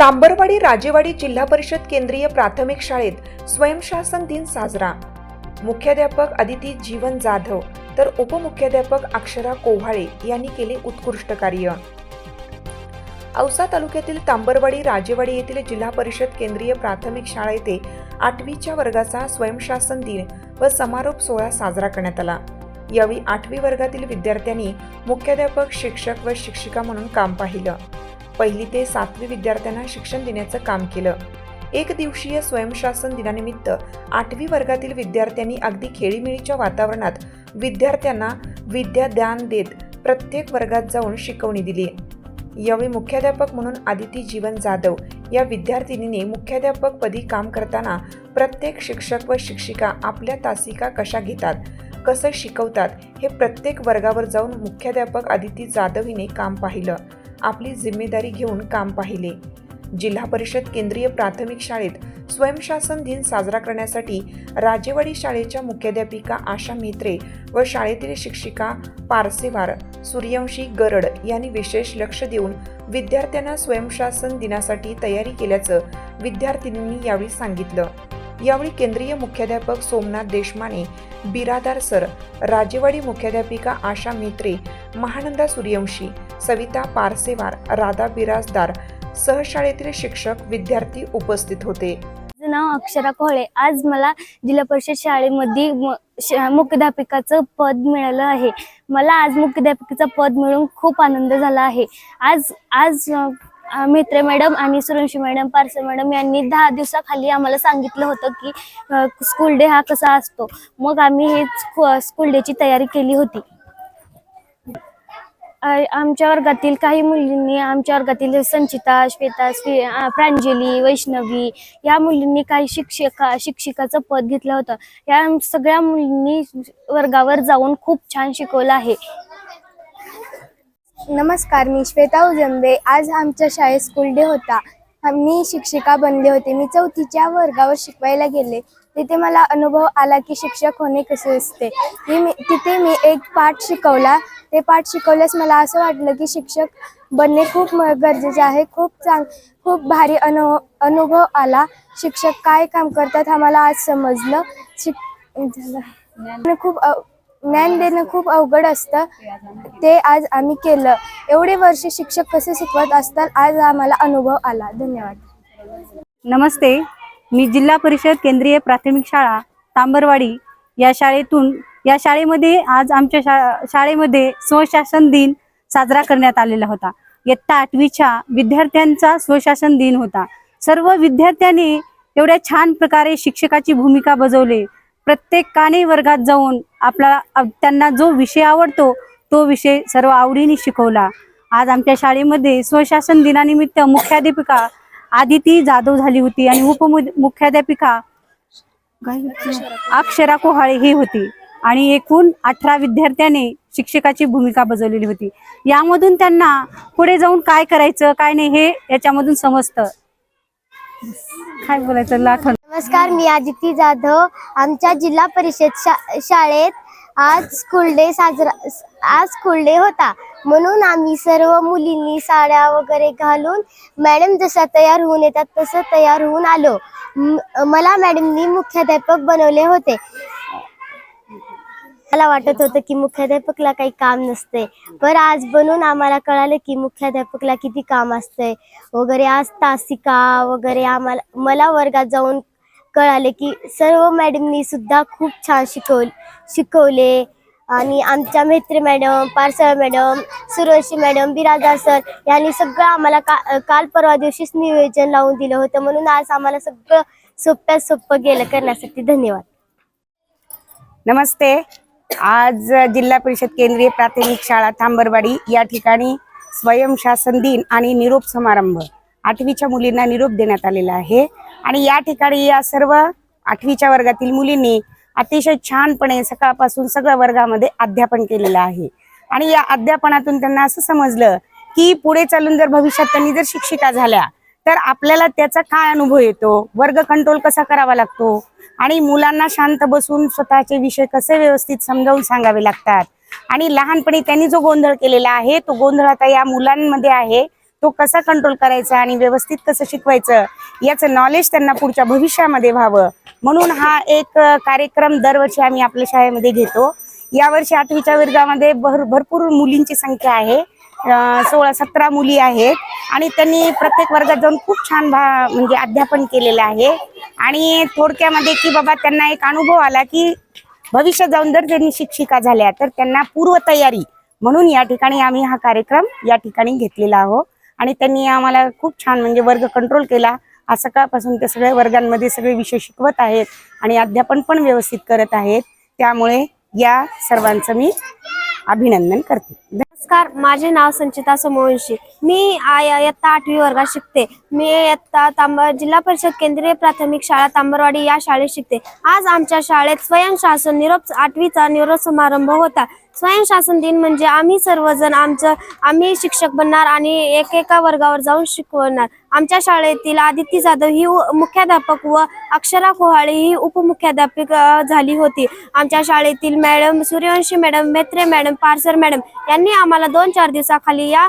तांबरवाडी राजेवाडी जिल्हा परिषद केंद्रीय प्राथमिक शाळेत स्वयंशासन दिन साजरा. मुख्याध्यापक अदिती जीवन जाधव तर उपमुख्याध्यापक अक्षरा कोव्हाळे यांनी केले उत्कृष्ट कार्य. औसा तालुक्यातील तांबरवाडी राजेवाडी येथील जिल्हा परिषद केंद्रीय प्राथमिक शाळा येथे आठवीच्या वर्गाचा स्वयंशासन दिन व समारोप सोहळा साजरा करण्यात आला. यावेळी आठवी वर्गातील विद्यार्थ्यांनी मुख्याध्यापक शिक्षक व शिक्षिका म्हणून काम पाहिलं. पहिली ते सातवी विद्यार्थ्यांना शिक्षण देण्याचं काम केलं. एक दिवसीय स्वयंशासन दिनानिमित्त आठवी वर्गातील विद्यार्थ्यांनी अगदी खेळीमेळीच्या वातावरणात विद्यार्थ्यांना विद्यादान देत प्रत्येक वर्गात जाऊन शिकवणी दिली. यावेळी मुख्याध्यापक म्हणून आदिती जीवन जाधव या विद्यार्थिनीने मुख्याध्यापक पदी काम करताना प्रत्येक शिक्षक व शिक्षिका आपल्या तासिका कशा घेतात कसं शिकवतात हे प्रत्येक वर्गावर जाऊन मुख्याध्यापक आदिती जाधव हिने काम पाहिलं. आपली जिम्मेदारी घेऊन काम पाहिले. जिल्हा परिषद केंद्रीय प्राथमिक शाळेत स्वयंशासन दिन साजरा करण्यासाठी राजेवाडी शाळेच्या मुख्याध्यापिका आशा मेत्रे व शाळेतील शिक्षिका पारसेवार सूर्यवंशी गरड यांनी विशेष लक्ष देऊन विद्यार्थ्यांना स्वयंशासन दिनासाठी तयारी केल्याचं विद्यार्थिनींनी यावेळी सांगितलं. यावेळी केंद्रीय मुख्याध्यापक सोमनाथ देशमाने बिरादार सर राजेवाडी मुख्याध्यापिका आशा मेत्रे महानंदा सूर्यवंशी सविता पारसेवार राधा बिराजदार सहशाळेतील शिक्षक विद्यार्थी उपस्थित होते. माझं नाव अक्षरा कोहळे. आज मला जिल्हा परिषद शाळेमध्ये म- श- मुख्याध्यापिकाचं पद मिळालं आहे. मला आज मुख्याध्यापिकेचं पद मिळून खूप आनंद झाला आहे. आज आज मित्रे मॅडम आणि सुरंशी मॅडम पारसे मॅडम यांनी दहा दिवसाखाली आम्हाला सांगितलं होतं की स्कूल डे हा कसा असतो. मग आम्ही हे स्कूल डेची तयारी केली होती. आमच्या वर्गातील काही मुलींनी आमच्या वर्गातील संचिता श्वेता प्रांजली वैष्णवी या मुलींनी काही शिक्षिका शिक्षिकाचं पद घेतलं होतं. या सगळ्या मुलींनी वर्गावर जाऊन खूप छान शिकवलं आहे. नमस्कार मी श्वेता उजंबे. आज आमच्या शाळेत स्कूल डे होता. मी शिक्षिका बनले होते. मी चौथीच्या वर्गावर शिकवायला गेले. तिथे मला अनुभव आला की शिक्षक होणे कसे असते. मी तिथे मी एक पाठ शिकवला. ते पाठ शिकवल्यास मला असं वाटलं की शिक्षक बनणे खूप म- गरजेचे आहे. खूप चांग खूप भारी अनु अनुभव आला. शिक्षक काय काम करतात हा मला आज समजलं. शिक झालं. खूप ज्ञान देणं खूप अवघड असतं. ते आज आम्ही केलं. एवढे वर्ष शिक्षक कसे शिकवत असतात आज आम्हाला अनुभव आला. धन्यवाद. नमस्ते. मी जिल्हा परिषद केंद्रीय प्राथमिक शाळा तांबरवाडी या शाळेतून या शाळेमध्ये आज आमच्या शा शाळेमध्ये स्वशासन दिन साजरा करण्यात आलेला होता. इयत्ता आठवीच्या विद्यार्थ्यांचा स्वशासन दिन होता. सर्व विद्यार्थ्यांनी एवढ्या छान प्रकारे शिक्षकाची भूमिका बजावली. प्रत्येकाने वर्गात जाऊन आपला त्यांना जो विषय आवडतो तो विषय सर्व आवडीने शिकवला. आज आमच्या शाळेमध्ये स्वशासन दिनानिमित्त मुख्याध्यापिका आदिती जाधव झाली होती आणि उपमुख्याध्यापिका मुख्याध्यापिका अक्षरा कोहाळे ही होती. आणि एकूण अठरा विद्यार्थ्याने शिक्षकाची भूमिका बजावलेली होती. यामधून त्यांना पुढे जाऊन काय करायचं काय नाही हे याच्यामधून समजतं. काय बोलायचं लाठण नमस्कार मी आदिती जाधव. आमच्या जिल्हा परिषद शा शाळेत आज स्कूल डे साजरा आज स्कूल डे होता. म्हणून आम्ही सर्व मुलींनी साड्या वगैरे घालून मॅडम जशा तयार होऊन येतात तसं तयार होऊन आलो. मला मॅडमनी मुख्याध्यापक बनवले होते. मला वाटत होतं की मुख्याध्यापकला काही काम नसते पण आज बनून आम्हाला कळालं की मुख्याध्यापकला किती काम असतंय. वगैरे आज तासिका वगैरे आम्हाला मला वर्गात जाऊन कळाले की सर्व मॅडमनी सुद्धा खूप छान शिकव शिकवले. आणि आमच्या Maitri madam Parasal madam Suravashi madam Biraja sir यांनी सगळं आम्हाला का काल परवा दिवशीच नियोजन लावून दिलं होतं. म्हणून आज आम्हाला सगळं सोप्यात सोपं गेलं करण्यासाठी. धन्यवाद. नमस्ते. आज जिल्हा परिषद केंद्रीय प्राथमिक शाळा थांबरवाडी या ठिकाणी स्वयंशासन दिन आणि निरोप समारंभ. आठवीच्या मुलींना निरोप देण्यात आलेला आहे. आणि या ठिकाणी या सर्व आठवीच्या वर्गातील मुलींनी अतिशय छानपणे सकाळपासून सगळ्या वर्गामध्ये अध्यापन केलेलं आहे. आणि या अध्यापनातून त्यांना असं समजलं की पुढे चालून जर भविष्यात त्यांनी जर शिक्षिका झाल्या तर आपल्याला त्याचा काय अनुभव येतो? वर्ग कंट्रोल कसा करावा लागतो? आणि मुलांना शांत बसून स्वतःचे विषय कसे व्यवस्थित समजावून सांगावे लागतात? आणि लहानपणी त्यांनी जो गोंधळ केलेला आहे तो गोंधळ आता या मुलांमध्ये आहे. तो कसा कंट्रोल करायचा आणि व्यवस्थित कसं शिकवायचं याचं नॉलेज त्यांना पुढच्या भविष्यामध्ये व्हावं. म्हणून हा एक कार्यक्रम दरवर्षी आम्ही आपल्या शाळेमध्ये घेतो. यावर्षी आठवीच्या वर्गामध्ये भर भरपूर मुलींची संख्या आहे. सोळा सतरा मुली आहेत आणि त्यांनी प्रत्येक वर्गात जाऊन खूप छान भा म्हणजे अध्यापन केलेलं आहे. आणि थोडक्यामध्ये की बाबा त्यांना एक अनुभव आला की भविष्यात जाऊन जर त्यांनी शिक्षिका झाल्या तर त्यांना पूर्वतयारी म्हणून या ठिकाणी आम्ही हा कार्यक्रम या ठिकाणी घेतलेला आहोत. आणि त्यांनी आम्हाला खूप छान म्हणजे वर्ग कंट्रोल केला. आज सकाळपासून ते सगळ्या वर्गांमध्ये सगळे विषय शिकवत आहेत आणि अध्यापन पण व्यवस्थित करत आहेत. त्यामुळे या सर्वांचं मी अभिनंदन करते. नमस्कार माझे नाव संचिता सोमवंशी. मी इयत्ता आठवी वर्गात शिकते. मी इयत्ता तांब जिल्हा परिषद केंद्रीय प्राथमिक शाळा तांबरवाडी या शाळेत शिकते. आज आमच्या शाळेत स्वयंशासन निरोप आठवीचा निरोप समारंभ होता. स्वयंशासन दिन म्हणजे आम्ही सर्वजण आमचं आम्ही शिक्षक बनणार आणि एकेका वर्गावर जाऊन शिकवणार. आमच्या शाळेतील आदिती जाधव ही मुख्याध्यापक व अक्षरा कोहाळे ही उपमुख्याध्यापिका झाली होती. आमच्या शाळेतील madam Suryavanshi madam Metre madam Parasar madam यांनी आम्हाला दोन चार दिवसाखाली या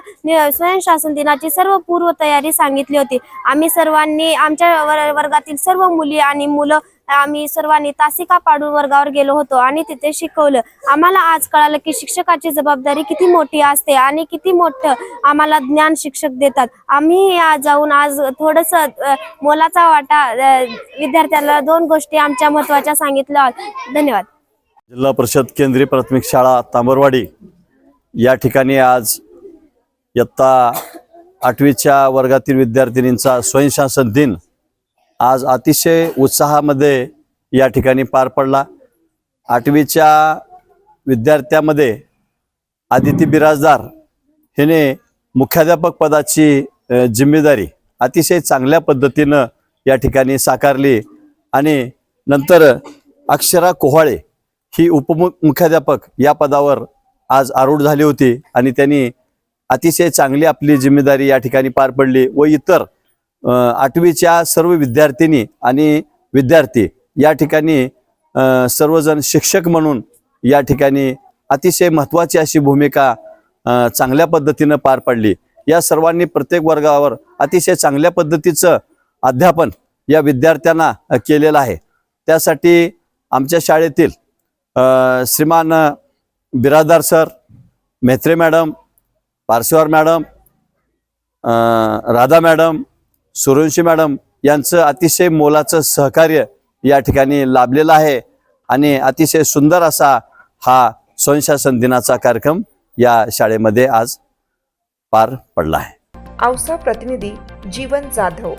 स्वयंशासन दिनाची सर्व पूर्वतयारी सांगितली होती. आम्ही सर्वांनी आमच्या वर- वर्गातील सर्व मुली आणि मुलं आम्ही सर्वांनी तासिका पाडून वर्गावर गेलो होतो आणि तिथे शिकवलं. आम्हाला आज कळालं की शिक्षकाची जबाबदारी किती मोठी असते आणि किती मोठं आम्हाला ज्ञान शिक्षक देतात. आम्ही या जाऊन आज थोडस मोलाचा वाटा विद्यार्थ्याला दोन गोष्टी आमच्या महत्त्वाच्या सांगितल्या धन्यवाद. जिल्हा परिषद केंद्रीय प्राथमिक शाळा तांबरवाडी. या ठिकाणी आज इयत्ता आठवीच्या वर्गातील विद्यार्थिनींचा स्वयंशासन दिन आज अतिशय उत्साहामध्ये या ठिकाणी पार पडला. आठवीच्या विद्यार्थ्यामध्ये आदिती बिराजदार हिने मुख्याध्यापक पदाची जिम्मेदारी अतिशय चांगल्या पद्धतीनं या ठिकाणी साकारली आणि नंतर अक्षरा कोहाळे ही उपमु मुख्याध्यापक या पदावर आज आरूढ झाली होती आणि त्यांनी अतिशय चांगली आपली जिम्मेदारी या ठिकाणी पार पडली व इतर आठवीच्या सर्व विद्यार्थिनी आणि विद्यार्थी या ठिकाणी सर्वजण शिक्षक म्हणून या ठिकाणी अतिशय महत्त्वाची अशी भूमिका चांगल्या पद्धतीनं पार पडली. या सर्वांनी प्रत्येक वर्गावर अतिशय चांगल्या पद्धतीचं अध्यापन या विद्यार्थ्यांना केलेलं आहे. त्यासाठी आमच्या शाळेतील Shriman Biradar sir Metre madam Parsewar madam Radha madam Suravanshi madam यांचं अतिशय मोलाचं सहकार्य या ठिकाणी लाभलेलं आहे आणि अतिशय सुंदर असा हा स्वयंशासन दिनाचा कार्यक्रम या शाळेमध्ये आज पार पडला आहे. औसा प्रतिनिधी जीवन जाधव.